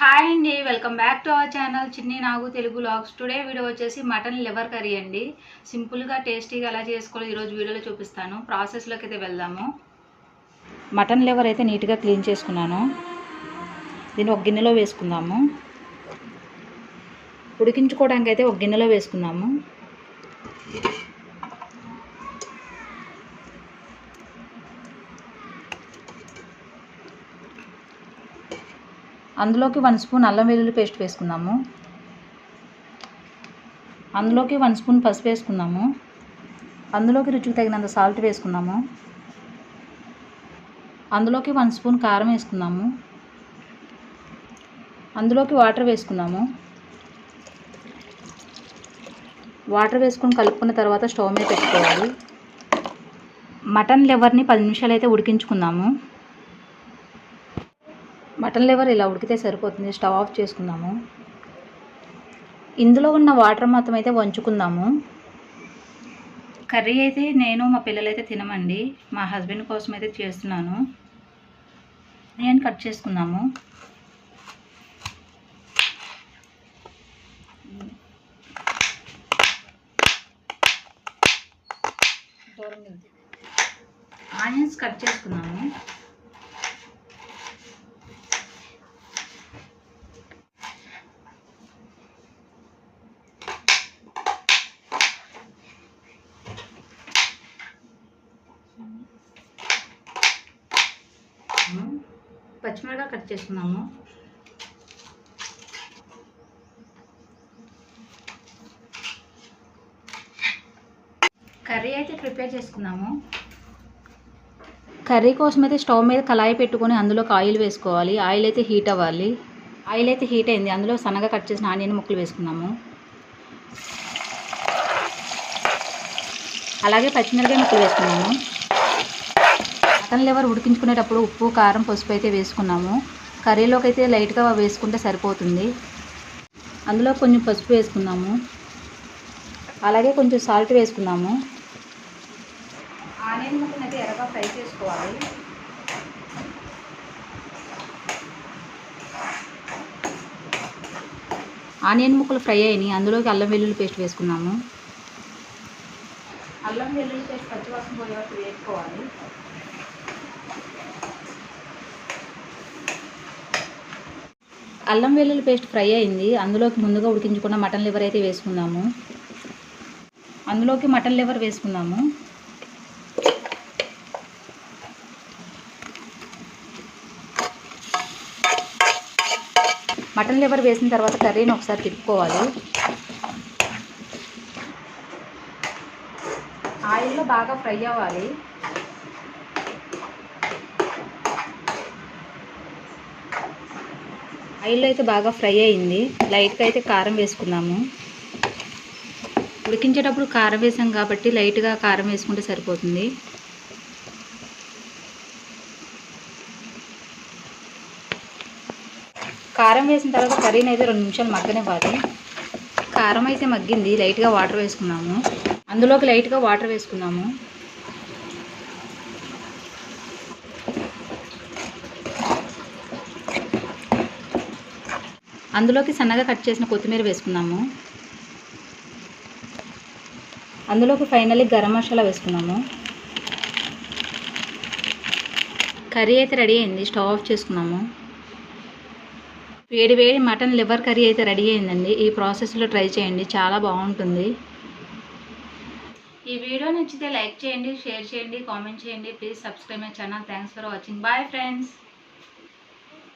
Hi అండి welcome back to our channel Chinni Nagu Telugu logs today video వచ్చేసి mutton liver curry అండి. సింపుల్గా టేస్టీగా ఎలా చేసుకోవాలో ఈరోజు వీడియోలో చూపిస్తాను. ప్రాసెస్లోకి అయితే వెళ్దాము. మటన్ లివర్ అయితే నీట్గా క్లీన్ చేసుకున్నాను. దీన్ని ఒక గిన్నెలో వేసుకుందాము. ఉడికించుకోవడానికి అయితే ఒక గిన్నెలో వేసుకుందాము. అందులోకి వన్ స్పూన్ అల్లం వెల్లుల్లి పేస్ట్ వేసుకుందాము. అందులోకి వన్ స్పూన్ పసుపు వేసుకుందాము. అందులోకి రుచికి తగినంత సాల్ట్ వేసుకుందాము. అందులోకి వన్ స్పూన్ కారం వేసుకుందాము. అందులోకి వాటర్ వేసుకుందాము. వాటర్ వేసుకొని కలుపుకున్న తర్వాత స్టవ్ మీద పెట్టుకోవాలి. మటన్ లివర్ని పది నిమిషాలు అయితే ఉడికించుకుందాము. మటన్ లివర్ ఇలా ఉడికితే సరిపోతుంది. స్టవ్ ఆఫ్ చేసుకుందాము. ఇందులో ఉన్న వాటర్ మొత్తం అయితే వంచుకుందాము. కర్రీ అయితే నేను మా పిల్లలైతే తినమండి. మా హస్బెండ్ కోసం అయితే చేస్తున్నాను. నేను కట్ చేసుకుందాము. ఆనియన్స్ కట్ చేసుకున్నాము. పచ్చిమిరపకాయ కట్ చేసుకున్నాము కర్రీ అయితే ప్రిపేర్ చేసుకున్నాము కర్రీ కోసం అయితే స్టవ్ మీద కళాయి పెట్టుకొని అందులోకి ఆయిల్ వేసుకోవాలి. ఆయిల్ అయితే హీట్ అవ్వాలి. ఆయిల్ అయితే హీట్ అయింది. అందులో సన్నగా కట్ చేసిన ఆనియన్ ముక్కలు వేసుకున్నాము అలాగే పచ్చిమిరపకాయ ముక్కలు వేసుకున్నాము మటన్ లివర్ ఉడికించుకునేటప్పుడు ఉప్పు కారం పసుపు అయితే వేసుకున్నాము. కర్రీలోకి అయితే లైట్గా వేసుకుంటే సరిపోతుంది. అందులో కొంచెం పసుపు వేసుకున్నాము. అలాగే కొంచెం సాల్ట్ వేసుకున్నాము. ఆనియన్ ముక్కలు అయితే ఎర్రగా ఫ్రై చేసుకోవాలి. ఆనియన్ ముక్కలు ఫ్రై అయినాయి. అందులోకి అల్లం వెల్లుల్లి పేస్ట్ వేసుకున్నాము. అల్లం వెల్లుల్లి పేస్ట్ పచ్చివాసన పోయే వరకు వేసుకోవాలి. అల్లం వెల్లుల్లి పేస్ట్ ఫ్రై అయింది. అందులోకి ముందుగా ఉడికించుకున్న మటన్ లివర్ అయితే వేసుకుందాము. అందులోకి మటన్ లివర్ వేసుకుందాము. మటన్ లివర్ వేసిన తర్వాత కర్రీని ఒకసారి తిప్పుకోవాలి. ఆయిల్లో బాగా ఫ్రై అవ్వాలి. ఆయిల్లో అయితే బాగా ఫ్రై అయింది. లైట్గా అయితే కారం వేసుకున్నాము. ఉడికించేటప్పుడు కారం వేసాం కాబట్టి లైట్గా కారం వేసుకుంటే సరిపోతుంది. కారం వేసిన తర్వాత కర్రీని అయితే రెండు నిమిషాలు మగ్గనివ్వాలి. కారం అయితే మగ్గింది. లైట్గా వాటర్ వేసుకున్నాము. అందులోకి లైట్గా వాటర్ వేసుకున్నాము. అందులోకి సన్నగా కట్ చేసిన కొత్తిమీర వేసుకున్నాము అందులోకి ఫైనల్లీ గరం మసాలా వేసుకున్నాము. కర్రీ అయితే రెడీ అయింది స్టవ్ ఆఫ్ చేసుకున్నాము. వేడి వేడి మటన్ లివర్ కర్రీ అయితే రెడీ అయిందండి. ఈ ప్రాసెస్లో ట్రై చేయండి చాలా బాగుంటుంది. ఈ వీడియో నచ్చితే లైక్ చేయండి షేర్ చేయండి కామెంట్ చేయండి. Please subscribe my channel thanks for watching bye friends